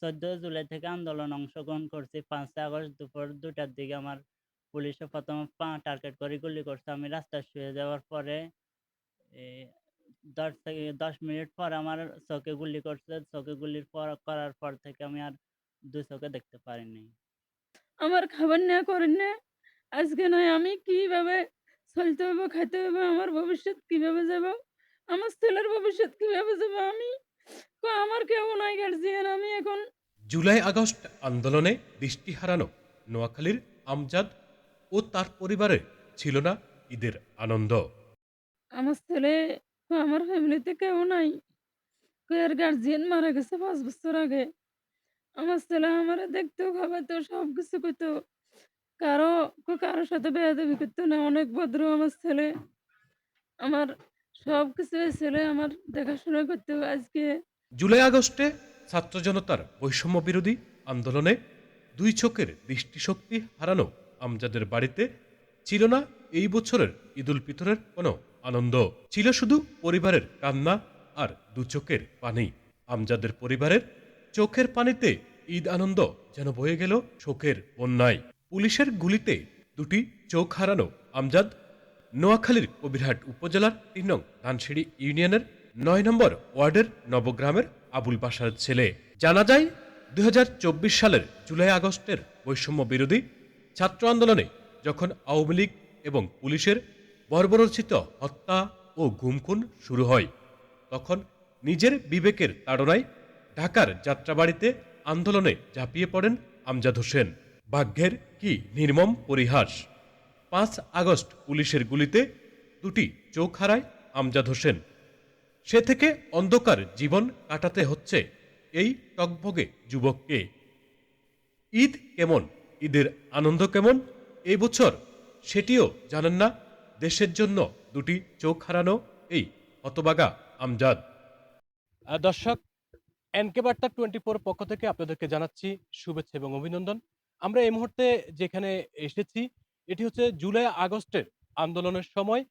চোদ্দ জুলাই থেকে আন্দোলন অংশগ্রহণ করছি। পাঁচই আগস্ট দুপুর দুটার দিকে আমার পুলিশে প্রথম পা টার্গেট করে গুলি করছে। আমি রাস্তায় শুয়ে যাওয়ার পরে দশ থেকে দশ মিনিট পর আমার চোখে গুলি করছে। চোখে গুলির পর, করার পর থেকে আমি আর দু চোখে দেখতে পারিনি। আমার খাবার নেওয়া করেন না। আজকে নয়, আমি কীভাবে চলতে হবে খাইতে হবে আমার ভবিষ্যৎ কীভাবে যাব? আমার ছেলের ভবিষ্যৎ কীভাবে যাব আমি? আমার কেউ নাই গার্জিয়ান আমি এখন জুলাই আগস্ট আন্দোলনে দৃষ্টি হারানো নোয়াখালীর আমজাদ ও তার পরিবারের ছিল না ঈদের আনন্দ। আমার ছেলে আমার ফ্যামিলিতে কেউ নাই। এর গার্জিয়ান মারা গেছে পাঁচ বছর আগে। আমার ছেলে আমার দেখতেও খাবাইতো সব কিছু করতো কারও কারোর সাথে বেয়াদবি করতো না অনেক ভদ্র আমার ছেলে। আমার সব কিছু ছেলে আমার দেখাশোনা করতো। আজকে জুলাই আগস্টে ছাত্র জনতার বৈষম্য বিরোধী আন্দোলনে দুই চোখের দৃষ্টিশক্তি হারানো আমজাদের বাড়িতে ছিল না এই বছরের ঈদুল ফিতরের কোনো আনন্দ। ছিল শুধু পরিবারের কান্না আর দু চোখের পানি। আমজাদের পরিবারের চোখের পানিতে ঈদ আনন্দ যেন বয়ে গেল শোকের বন্যায়। পুলিশের গুলিতে দুটি চোখ হারানো আমজাদ নোয়াখালীর কবিরহাট উপজেলার তিন নং ধানসিঁড়ি ইউনিয়নের নয় নম্বর ওয়ার্ডের নবগ্রামের আবুল বাসার ছেলে। জানা যায় দুই হাজার চব্বিশ সালের জুলাই আগস্টের বৈষম্য বিরোধী ছাত্র আন্দোলনে যখন আওয়ামী লীগ এবং পুলিশের বর্বরচিত হত্যা ও গুমখুন শুরু হয়, তখন নিজের বিবেকের তাড়নায় ঢাকার যাত্রাবাড়িতে আন্দোলনে ঝাঁপিয়ে পড়েন আমজাদ হোসেন। ভাগ্যের কি নির্মম পরিহাস? পাঁচ আগস্ট পুলিশের গুলিতে দুটি চোখ হারায় আমজাদ হোসেন। সে থেকে অন্ধকার জীবন কাটাতে হচ্ছে এই টকভগে যুবককে। ঈদ কেমন? ঈদের আনন্দ কেমন? এই বছর সেটিও জানেন না। দেশের জন্য দুটি চোখ হারানো এই হতবাগা আমজাদ। দর্শক, এনকে বার্তা টোয়েন্টি ফোর পক্ষ থেকে আপনাদেরকে জানাচ্ছি শুভেচ্ছা এবং অভিনন্দন। আমরা এই মুহূর্তে যেখানে এসেছি, এটি হচ্ছে জুলাই আগস্টের আন্দোলনের সময়,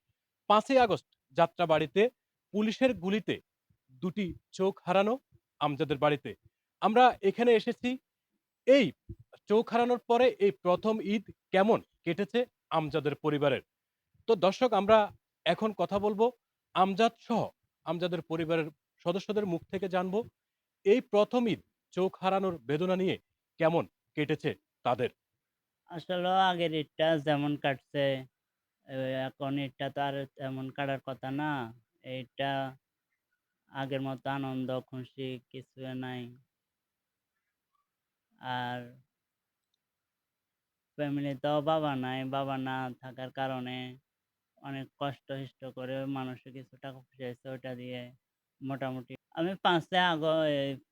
পাঁচই আগস্ট যাত্রা বাড়িতে পুলিশের গুলিতে দুটি চোখ হারানো আমজাদের বাড়িতে। আমরা এখানে এসেছি। এই চোখ হারানোর পরে এই প্রথম ঈদ কেমন কেটেছে আমজাদের পরিবারের? তো দর্শক, আমরা এখন কথা বলব আমজাদ সহ আমজাদের পরিবারের সদস্যদের মুখ থেকে জানব এই প্রথম ঈদ চোখ হারানোর বেদনা নিয়ে কেমন কেটেছে তাদের। আসলে আগের ঈদটা যেমন কাটছে এখন ঈদটা তো আর তেমন কাটার কথা না। এইটা আগের মতো আনন্দ, খুশি কিছু নাই। আর ফ্যামিলিতেও বাবা নাই, বাবা না থাকার কারণে অনেক কষ্ট হিষ্ট করে মানুষের কিছু টাকা হয়েছে ওটা দিয়ে মোটামুটি আমি পাঁচই আগস্ট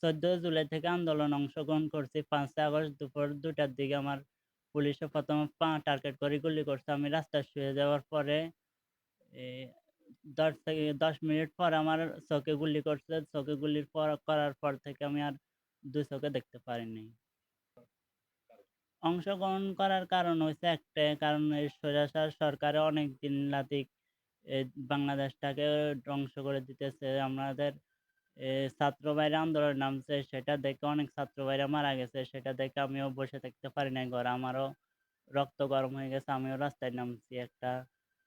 চোদ্দ জুলাই থেকে আন্দোলন অংশগ্রহণ করছি। পাঁচই আগস্ট দুপুর দুটার দিকে আমার পুলিশে প্রথমে পা টার্গেট করে গুলি করছে। আমি রাস্তায় শুয়ে যাওয়ার পরে দশ থেকে দশ মিনিট পর আমার চোখে গুলি করছে। চোখে গুলির পর, করার পর থেকে আমি আর দু চোখে দেখতে পারিনি। অংশগ্রহণ করার কারণ হচ্ছে একটাই, কারণ স্বৈরাচার সরকারে অনেক দিন লাতিক বাংলাদেশটাকে ধ্বংস করে দিতেছে। আমাদের ছাত্র ভাইরা আন্দোলন নামছে, সেটা দেখে অনেক ছাত্র ভাইরা মারা গেছে। সেটা দেখে আমিও বসে থাকতে পারি নাই ঘরে। আমারও রক্ত গরম হয়ে গেছে, আমিও রাস্তায় নামছি একটা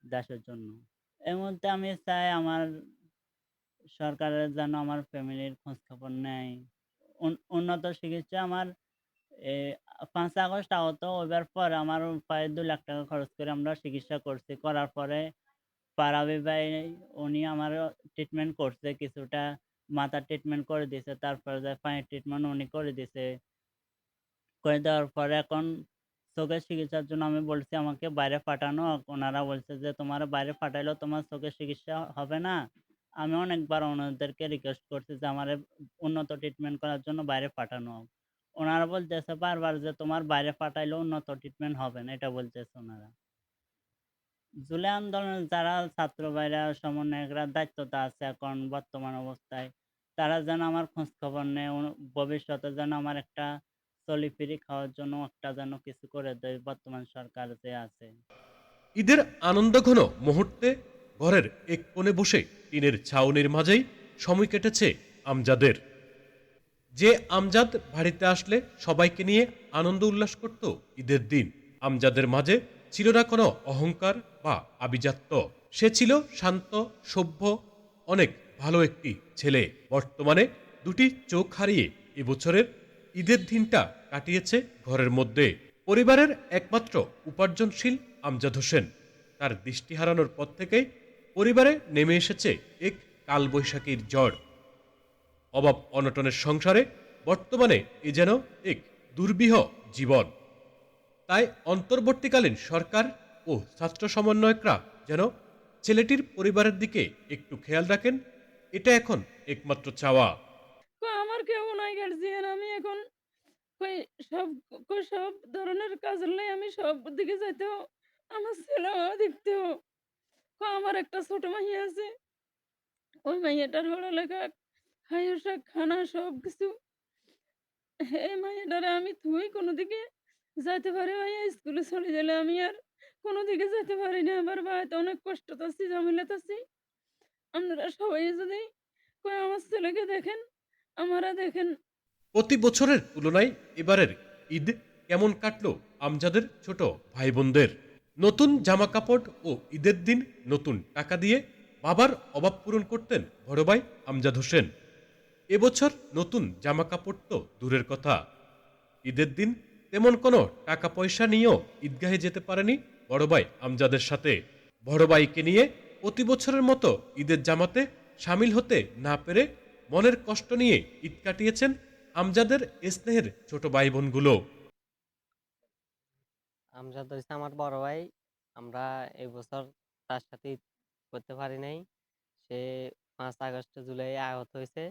দেশের জন্য। এই মুহূর্তে আমি চাই আমার সরকারের যেন আমার ফ্যামিলির খোঁজ খবর নেয়। উন- উন্নত চিকিৎসা আমার পাঁচ আগস্ট আহত হইবার পর আমার প্রায় দু লাখ টাকা খরচ করে আমরা চিকিৎসা করছি। করার পরে পারাবি ভাই উনি আমার ট্রিটমেন্ট করছে, কিছুটা মাথার ট্রিটমেন্ট করে দিয়েছে, তারপরে পায়ের ট্রিটমেন্ট উনি করে দিয়েছে। করে দেওয়ার পরে এখন চোখের চিকিৎসার জন্য আমি বলছি, আমাকে বাইরে পাঠানো। ওনারা বলছে যে, তোমার বাইরে পাঠাইলেও তোমার চোখের চিকিৎসা হবে না। আমি অনেকবার ওনাদেরকে রিকোয়েস্ট করছি যে, আমার উন্নত ট্রিটমেন্ট করার জন্য বাইরে পাঠানো। হোক ওনারা বলতেছে বারবার যে, তোমার বাইরে পাঠাইলেও উন্নত ট্রিটমেন্ট হবে না। এটা বলতেছে ওনারা। জুলাই আন্দোলনে যারা ছাত্র ভাইরা, সমন্বয়করা দায়িত্বতে আছে এখন বর্তমান অবস্থায়, তারা যেন আমার খোঁজ খবর নেয়, ভবিষ্যতে যেন আমার একটা চলি ফিরি খাওয়ার জন্য একটা যেন কিছু করে দেয়, বর্তমান সরকার যে আছে। ঈদের আনন্দঘন মুহূর্তে ঘরের এক কোণে বসে টিনের ছাউনির মাঝেই সময় কেটেছে আমজাদের। যে আমজাদ বাড়িতে আসলে সবাইকে নিয়ে আনন্দ উল্লাস করত ঈদের দিন। আমজাদের মাঝে ছিল না কোনো অহংকার বা আভিজাত্য। সে ছিল শান্ত, সভ্য, অনেক ভালো একটি ছেলে। বর্তমানে দুটি চোখ হারিয়ে এবছরের ঈদের দিনটা কাটিয়েছে ঘরের মধ্যে। পরিবারের একমাত্র উপার্জনশীল আমজাদ হোসেন। তার দৃষ্টি হারানোর পর থেকেই পরিবারে নেমে এসেছে এক কালবৈশাখীর ঝড় অভাব অনটনের সংসারে বর্তমানে এ যেন এক দুর্বিহ জীবন। তাই অন্তর্বর্তীকালীন সরকার ও ছাত্র সমন্বয়করা যেন ছেলেটির পরিবারের দিকে একটু খেয়াল রাখেন, এটা এখন একমাত্র চাওয়া। আমার কেউ নাই গার্জিয়ান আমি এখন কই সব কই সব ধরনের কাজ হলে আমি সব দিকে যাইতেও, আমার ছেলেও দেখতেও, কই আমার একটা ছোট মাইয়া আছে। ওই মাইয়াটার পড়ালেখা হাইসা খানা সব কিছু এই মাইয়াটারে আমি থুই কোনো দিকে যাইতে পারি মাইয়া স্কুলে চলে গেলে আমি আর কোনো দিকে যেতে পারি না। আমার বাড়িতে অনেক কষ্ট আছি ঝামেলাতে আছি আপনারা সবাই যদি কই আমার ছেলেকে দেখেন, আমারা দেখেন প্রতি বছরের তুলনায় এবারের ঈদ কেমন কাটলো আমজাদের ছোট ভাই বোনদের নতুন জামা কাপড় ও ঈদের দিন নতুন টাকা দিয়ে বাবার অভাব পূরণ করতেন বড় ভাই আমজাদ হোসেন। এবছর নতুন জামা কাপড় তো দূরের কথা। ঈদের দিন তেমন কোনো টাকা পয়সা নিয়েও ঈদগাহে যেতে পারেনি বড় ভাই আমজাদের সাথে। বড় ভাইকে নিয়ে প্রতি বছরের মতো ঈদের জামাতে সামিল হতে না পেরে মনের কষ্ট নিয়ে ঈদ কাটিয়েছেন আমজাদের স্নেহের ছোট ভাই বোনগুলো আমজাদ হইছে আমার বড় ভাই। আমরা এই বছর তার সাথে করতে পারি নাই। সে পাঁচ আগস্ট জুলাই আহত হয়েছে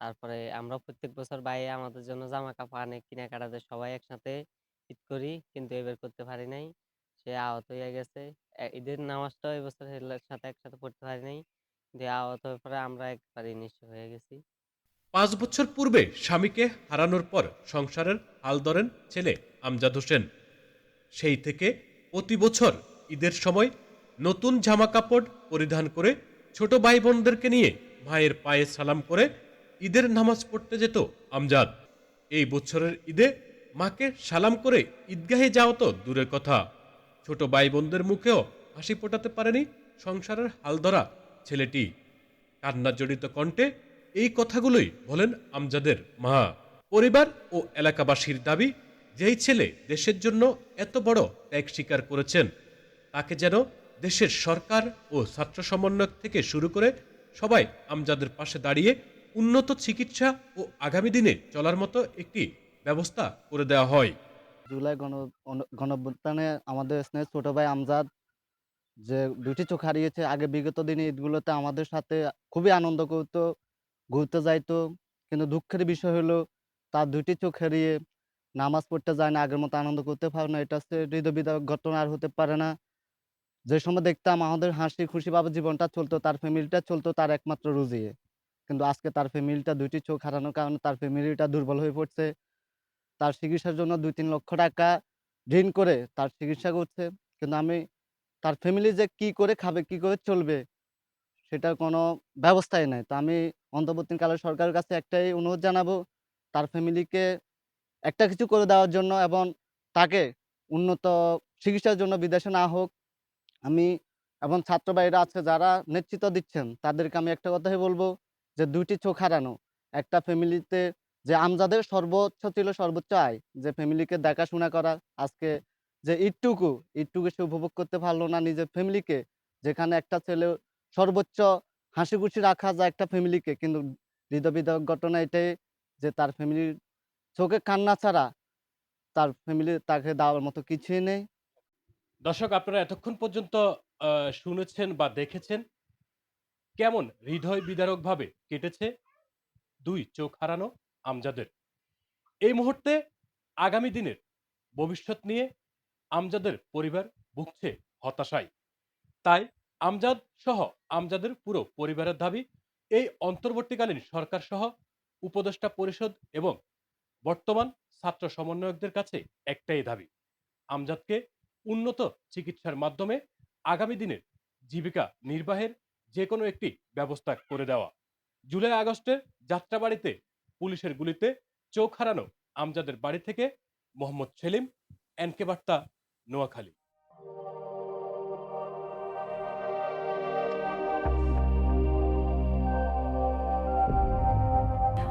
তারপরে আমরা প্রত্যেক বছর ভাই আমাদের জন্য জামা কাপড় আনে, কেনাকাটা দেয়, সবাই একসাথে ঈদ করি, কিন্তু এবার করতে পারি নাই। সে আহত হয়ে গেছে। ঈদের নামাজটাও এবছর সাথে একসাথে পড়তে পারি নাই। দিয়ে আহত হয়ে পরে আমরা একবারে নিঃস্ব হয়ে গেছি। পাঁচ বছর পূর্বে স্বামীকে হারানোর পর সংসারের হাল ধরেন ছেলে আমজাদ হোসেন। সেই থেকে প্রতি বছর ঈদের সময় নতুন জামা কাপড় পরিধান করে ছোট ভাই বোনদেরকে নিয়ে মায়ের পায়ে সালাম করে ঈদের নামাজ পড়তে যেত আমজাদ। এই বছরের ঈদে মাকে সালাম করে ঈদগাহে যাওয়া তো দূরের কথা। ছোট ভাই বোনদের মুখেও হাসি ফোটাতে পারেনি সংসারের হাল ধরা ছেলেটি। কান্না জড়িত কণ্ঠে এই কথাগুলোই বলেন আমজাদের মা পরিবার ও এলাকাবাসীর দাবি যেই ছেলে দেশের জন্য এত বড় ত্যাগ স্বীকার করেছেন। তাকে যেন দেশের সরকার ও ছাত্র সমন্বয়ক থেকে শুরু করে সবাই আমজাদের পাশে দাঁড়িয়ে উন্নত চিকিৎসা ও আগামী দিনে চলার মতো একটি ব্যবস্থা করে দেওয়া হয়। জুলাই গণ অন- আমাদের স্নেহের ছোট ভাই আমজাদ যে দুটি চোখ হারিয়েছে, আগে বিগত দিনে ঈদগুলোতে আমাদের সাথে খুবই আনন্দ করতো। ঘুরতে যাইতো। কিন্তু দুঃখের বিষয় হলো, তার দুটি চোখ হারিয়ে নামাজ পড়তে যায় না, আগের মতো আনন্দ করতে পারে না। এটা হচ্ছে হৃদয় বিদারক ঘটনা আর হতে পারে না। যে সময় দেখতাম আমাদের হাসি খুশি ভাবে জীবনটা চলতো, তার ফ্যামিলিটা চলতো, তার একমাত্র রুজিয়ে কিন্তু আজকে তার ফ্যামিলিটা দুইটি চোখ হারানোর কারণে তার ফ্যামিলিটা দুর্বল হয়ে পড়ছে। তার চিকিৎসার জন্য দুই তিন লক্ষ টাকা ঋণ করে তার চিকিৎসা করছে। কিন্তু আমি, তার ফ্যামিলি যে কি করে খাবে, কি করে চলবে সেটার কোনো ব্যবস্থাই নাই। তো আমি অন্তর্বর্তীকালে সরকারের কাছে একটাই অনুরোধ জানাব, তার ফ্যামিলিকে একটা কিছু করে দেওয়ার জন্য এবং তাকে উন্নত চিকিৎসার জন্য বিদেশে না হোক, আমি এবং ছাত্রবাহীরা আছে যারা নেতৃত্ব দিচ্ছেন, তাদেরকে আমি একটা কথাই বলব যে দুইটি চোখ হারানো। একটা ফ্যামিলিতে যে আমজাদের সর্বোচ্চ ছিল সর্বোচ্চ আয়, যে ফ্যামিলিকে দেখাশোনা করা, আজকে যে ঈদটুকু ঈদটুকু সে উপভোগ করতে পারল না নিজের ফ্যামিলিকে, যেখানে একটা ছেলে সর্বোচ্চ হাসি খুশি রাখা যায় একটা ফ্যামিলিকে। কিন্তু হৃদয় বিদারক ঘটনা এটাই যে তার ফ্যামিলির চোখে কান্না ছাড়া তার ফ্যামিলি তাকে দেওয়ার মতো কিছুই নেই। দর্শক, আপনারা এতক্ষণ পর্যন্ত শুনেছেন বা দেখেছেন কেমন হৃদয় বিদারক ভাবে কেটেছে দুই চোখ হারানো আমজাদের। এই মুহূর্তে আগামী দিনের ভবিষ্যৎ নিয়ে আমজাদের পরিবার ভুগছে হতাশায়। তাই আমজাদ সহ আমজাদের পুরো পরিবারের দাবি, এই অন্তর্বর্তীকালীন সরকার সহ উপদেষ্টা পরিষদ এবং বর্তমান ছাত্র সমন্বয়কদের কাছে একটাই দাবি, আমজাদকে উন্নত চিকিৎসার মাধ্যমে আগামী দিনের জীবিকা নির্বাহের যে কোনো একটি ব্যবস্থা করে দেওয়া। জুলাই আগস্টে যাত্রাবাড়িতে পুলিশের গুলিতে চোখ হারানো আমজাদের বাড়ি থেকে মোহাম্মদ সেলিম, এনকে বার্তা, নোয়াখালী।